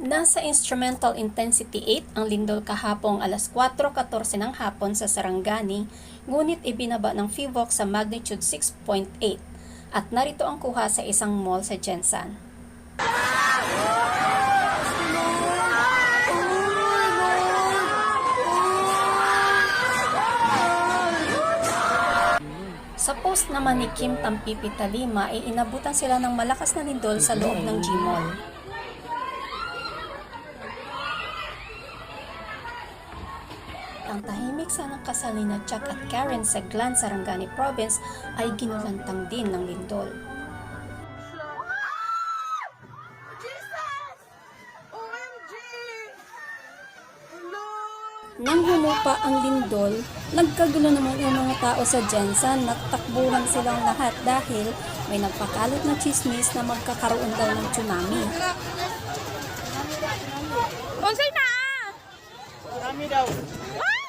Nasa instrumental intensity 8 ang lindol kahapong alas 4.14 ng hapon sa Sarangani, ngunit ibinaba ng FIVOC sa magnitude 6.8 at narito ang kuha sa isang mall sa Jensan. Sa post naman ni Kim Tampipi Talima ay inabutan sila ng malakas na lindol sa loob ng Gmall. Ang tahimik sanang kasal ni na Chuck at Karen sa Glan, Sarangani Province ay ginulantang din ng lindol. Nang humupa ang lindol, nagkagulo naman yung mga tao sa Jensen at takbuhan silang lahat dahil may nagpakalat na chismis na magkakaroon daw ng tsunami. Unsay na? Marami daw. Tatlo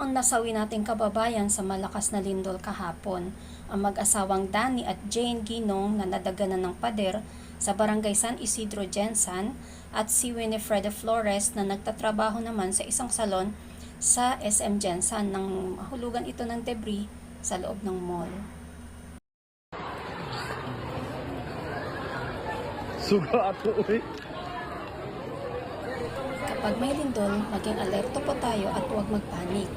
ang nasawi nating kababayan sa malakas na lindol kahapon. Ang mag-asawang Danny at Jane Ginong na nadaganan ng pader sa barangay San Isidro Jensan at si Winifreda Flores na nagtatrabaho naman sa isang salon sa SM Jensan nang mahulugan ito ng debris sa loob ng mall. Suga ato uy. Kapag may lindol, maging alerto po tayo at huwag magpanik.